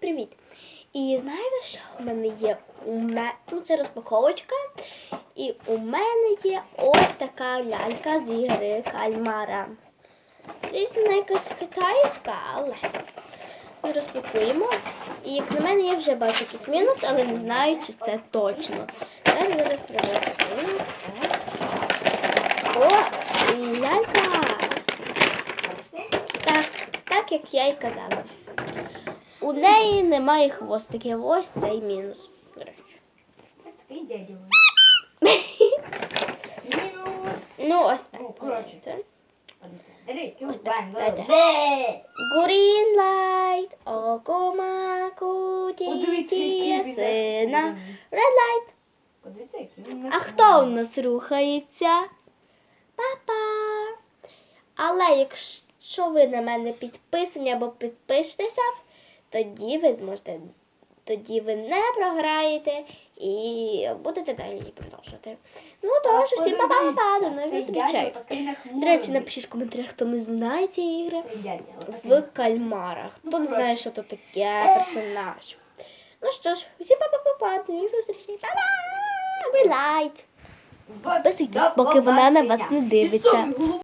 Привіт! І знаєте, що в мене є? У мене ну, це розпаковочка. І у мене є ось така лялька з ігри кальмара. Дійсно, вона якась китайська, але ми розпакуємо. І як на мене, я вже бачу якийсь мінус, але не знаю, чи це точно. Так, зараз розпакуємо. О, лялька! Так, так як я й казала. У неї немає хвостиків. Ось цей мінус. До речі. Такий дядя. Мінус. Ну, ось так. Коротше. Це. Ось так, дайте. Green light, Подивіться, який сина. Red light. А хто у нас рухається? Папа. Але якщо ви на мене підписані або підпишетеся, тоді ви зможете, тоді ви не програєте і будете далі продовжувати. Ну тож, всім па-па-па, до нових зустрічей. До речі, напишіть в коментарях, хто не знає ці ігри в кальмарах. Хто не знає, що то таке персонаж. Ну що ж, всім па-па-па-па, до нових зустрічей. Па-па! Релайт! Ба- Підписуйтесь, поки вона на вас не дивиться.